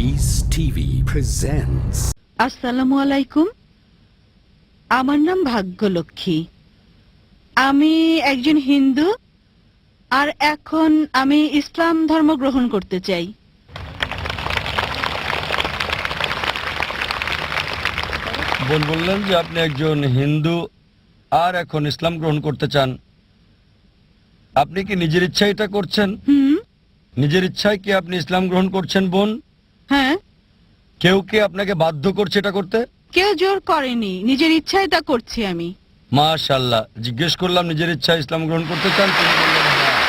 Peace TV presents আসসালামু আলাইকুম। আমার নাম ভাগ্যলক্ষ্মী। আমি একজন হিন্দু আর এখন আমি ইসলাম ধর্ম গ্রহণ করতে চাই। বোন বললেন যে আপনি একজন হিন্দু আর এখন ইসলাম গ্রহণ করতে চান। আপনি কি নিজের ইচ্ছায় এটা করছেন? হুম। নিজের ইচ্ছায় কি আপনি ইসলাম গ্রহণ করছেন বোন? হ্যাঁ? কেউ কি আপনাকে বাধ্য করছে এটা করতে? কেউ জোর করেনি। নিজের ইচ্ছায় তা করছি আমি। মাশাল্লাহ জিজ্ঞেস করলাম নিজের ইচ্ছায় ইসলাম গ্রহণ করতে চান? তিনি বললেন, "হ্যাঁ।"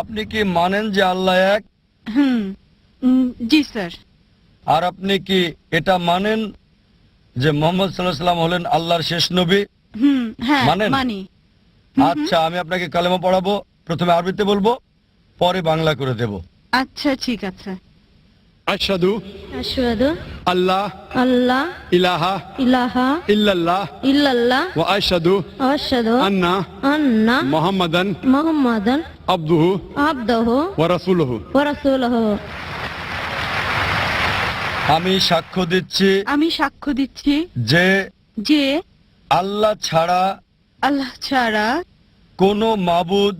আপনি কি মানেন যে আল্লাহ এক? হুম। উম, জি স্যার। আর আপনি কি এটা মানেন যে মোহাম্মদ সাল্লাহ সাল্লাম হলেন আল্লাহর শেষ নবী? হুম হ্যাঁ মানেন? মানি। আচ্ছা আমি আপনাকে কালেমা পড়াবো প্রথমে আরবিতে বলব পরে বাংলা করে দেব। আচ্ছা ঠিক আছে। আশাদু আশাদু আল্লাহ আল্লাহ ইলাহা ইলাহা ইল্লাল্লাহ ইল্লাল্লাহ ওয়া আশাদু আশাদু আন্না আন্না মুহাম্মাদান মুহাম্মাদান আব্দুহু আব্দুহু ওয়া রাসূলুহু। ওয়া রাসূলুহু। আমি সাক্ষ্য দিচ্ছি আমি সাক্ষ্য দিচ্ছি যে যে আল্লাহ ছাড়া আল্লাহ ছাড়া কোনো মাবুদ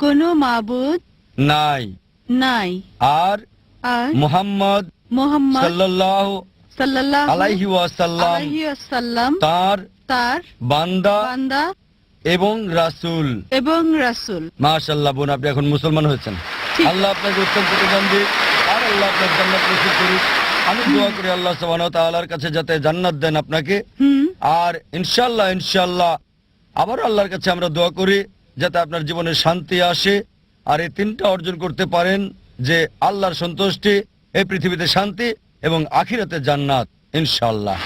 কোনো মাবুদ নাই। নাই। আর আর মুহাম্মদ মোহাম্মদ সাল্লাল্লাহু সাল্লাল্লাহু আলাইহি ওয়াসাল্লাম আলাইহি ওয়াসাল্লাম তার তার বান্দা বান্দা এবং রাসূল। এবং রাসূল। মাশাআল্লাহ বোন আপনি এখন মুসলমান হয়েছেন। আল্লাহ আপনাকে উত্তম আর আল্লাহ আপনার জান্নাত নসিব করুক। আমি দোয়া করি আল্লাহ সুবহানাহু ওয়া তাআলার কাছে যাতে জান্নাত দেন আপনাকে। আর ইনশাল্লাহ ইনশাল্লাহ আবার আল্লাহর কাছে আমরা দোয়া করি যাতে আপনার জীবনে শান্তি আসে। আর এই তিনটা অর্জন করতে পারেন যে আল্লাহর সন্তুষ্টি এই পৃথিবীতে শান্তি এবং আখিরাতে জান্নাত ইনশাল্লাহ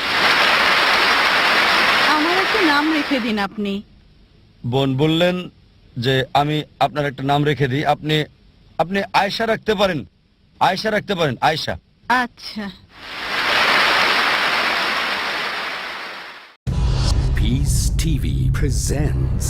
আমার একটা নাম রেখে দিন আপনি। বোন বললেন যে আমি আপনার একটা নাম রেখে দিই। আপনি আপনি আয়সা রাখতে পারেন। আয়সা রাখতে পারেন আয়সা আচ্ছা। Peace TV presents